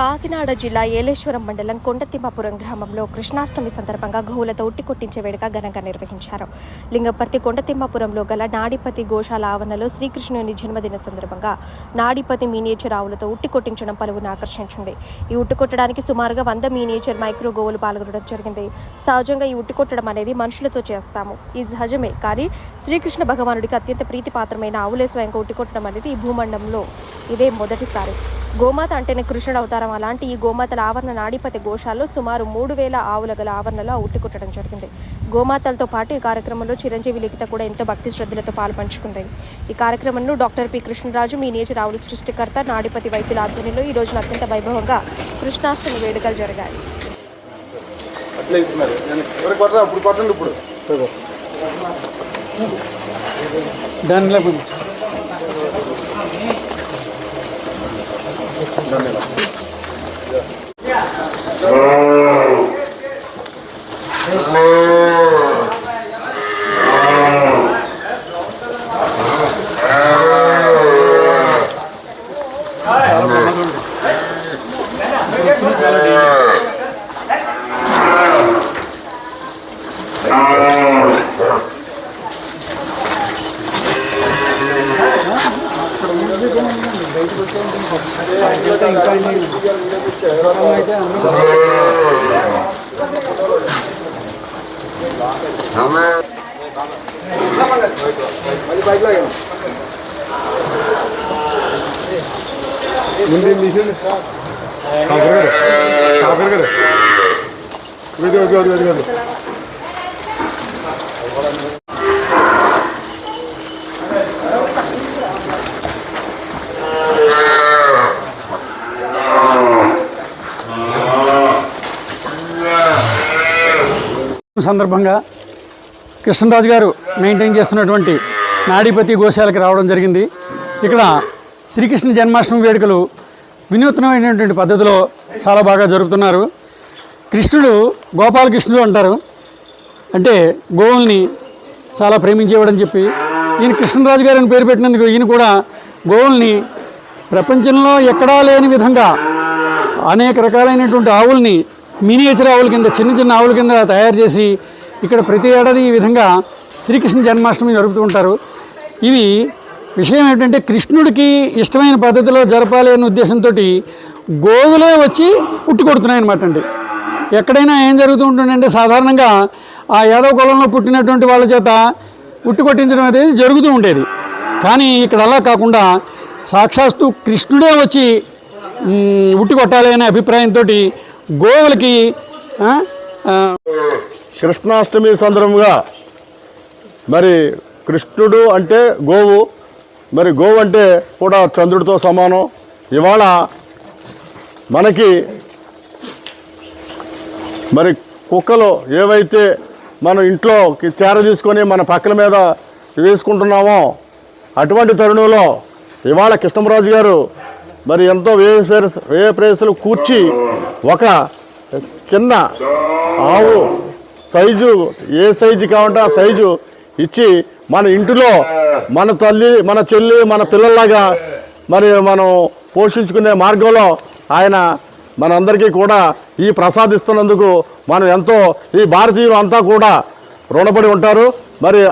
కాకినాడ జిల్లా ఏలేశ్వరం మండలం కొండతిమ్మాపురం గ్రామంలో కృష్ణాష్టమి సందర్భంగా గోవులతో ఉట్టి కొట్టించే వేడుక ఘనంగా నిర్వహించారు. లింగపర్తి కొండతిమ్మాపురంలో గల నాడిపతి గోశాల ఆవరణలో శ్రీకృష్ణుని జన్మదిన సందర్భంగా నాడిపతి మీనియేచర్ ఆవులతో ఉట్టి కొట్టించడం పలువురిని ఆకర్షించింది. ఈ ఉట్టి కొట్టడానికి సుమారుగా వంద మీనియేచర్ మైక్రో గోవులు పాల్గొనడం జరిగింది. సహజంగా ఈ ఉట్టి కొట్టడం అనేది మనుషులతో చేస్తాము. ఇది సహజమే కానీ శ్రీకృష్ణ భగవానుడికి అత్యంత ప్రీతిపాత్రమైన ఆవులే స్వయంగా ఉట్టి కొట్టడం అనేది ఈ భూమండంలో ఇదే మొదటిసారి. గోమాత అంటేనే కృష్ణుడు అవతారం. అలాంటి ఈ గోమాతల ఆవరణ నాడిపతి గోశాలలో సుమారు మూడు వేల ఆవుల గల ఆవరణలో ఆ ఉట్టి కుట్టడం జరిగింది. గోమాతలతో పాటు ఈ కార్యక్రమంలో చిరంజీవి లిఖిత కూడా ఎంతో భక్తి శ్రద్ధలతో పాల్పంచుకుంది. ఈ కార్యక్రమంలో డాక్టర్ పి. కృష్ణరాజు మీ నేచర్ ఆవుల సృష్టికర్త నాడిపతి వైద్యుల ఆధ్వర్యంలో ఈ రోజున అత్యంత వైభవంగా కృష్ణాష్టమి వేడుకలు జరిగాయి. ఇప్పుడు. కొట్టండి ముందు తీసేయండి కాకర కదా కాకర కదా ఇది అది అది సందర్భంగా కృష్ణరాజు గారు మెయింటైన్ చేస్తున్నటువంటి నాడిపతి గోశాలకు రావడం జరిగింది. ఇక్కడ శ్రీకృష్ణ జన్మాష్టమి వేడుకలు వినూత్నమైనటువంటి పద్ధతిలో చాలా బాగా జరుపుతున్నారు. కృష్ణుడు గోపాలకృష్ణుడు అంటారు. అంటే గోవుల్ని చాలా ప్రేమించేవాడని చెప్పి ఈయన కృష్ణరాజు గారిని పేరు పెట్టినందుకు ఈయన కూడా గోవుల్ని ప్రపంచంలో ఎక్కడా లేని విధంగా అనేక రకాలైనటువంటి ఆవుల్ని మినియేచర్ ఆవుల కింద చిన్న చిన్న ఆవుల కింద తయారు చేసి ఇక్కడ ప్రతి ఏడాది ఈ విధంగా శ్రీకృష్ణ జన్మాష్టమి జరుపుతూ ఉంటారు. ఇవి విషయం ఏంటంటే కృష్ణుడికి ఇష్టమైన పద్ధతిలో జరపాలి అనే ఉద్దేశంతో గోవులే వచ్చి పుట్టుకొడుతున్నాయి అనమాట అండి. ఎక్కడైనా ఏం జరుగుతూ ఉంటుందంటే సాధారణంగా ఆ యాదవ కులంలో పుట్టినటువంటి వాళ్ళ చేత ఉట్టి కొట్టించడం అనేది జరుగుతూ ఉండేది. కానీ ఇక్కడ అలా కాకుండా సాక్షాత్తు కృష్ణుడే వచ్చి మ్, ఉట్టి కొట్టాలి అనే అభిప్రాయంతో గోవులకి కృష్ణాష్టమి సందర్భంగా మరి కృష్ణుడు అంటే గోవు మరి గోవు అంటే కూడా చంద్రుడితో సమానం. ఇవాళ మనకి మరి కుక్కలు ఏవైతే మనం ఇంట్లో చేర తీసుకొని మన పక్కల మీద వేసుకుంటున్నామో అటువంటి తరుణంలో ఇవాళ కృష్ణరాజు గారు మరి ఎంతో వ్యయ వే ప్రేసులు కూర్చి ఒక చిన్న ఆవు సైజు ఏ సైజు కావాలంటే ఆ సైజు ఇచ్చి మన ఇంటిలో మన తల్లి మన చెల్లి మన పిల్లల్లాగా మరి మనం పోషించుకునే మార్గంలో ఆయన మనందరికీ కూడా ఈ ప్రసాదిస్తున్నందుకు మనం ఎంతో ఈ భారతీయులు అంతా కూడా రుణపడి ఉంటారు. మరి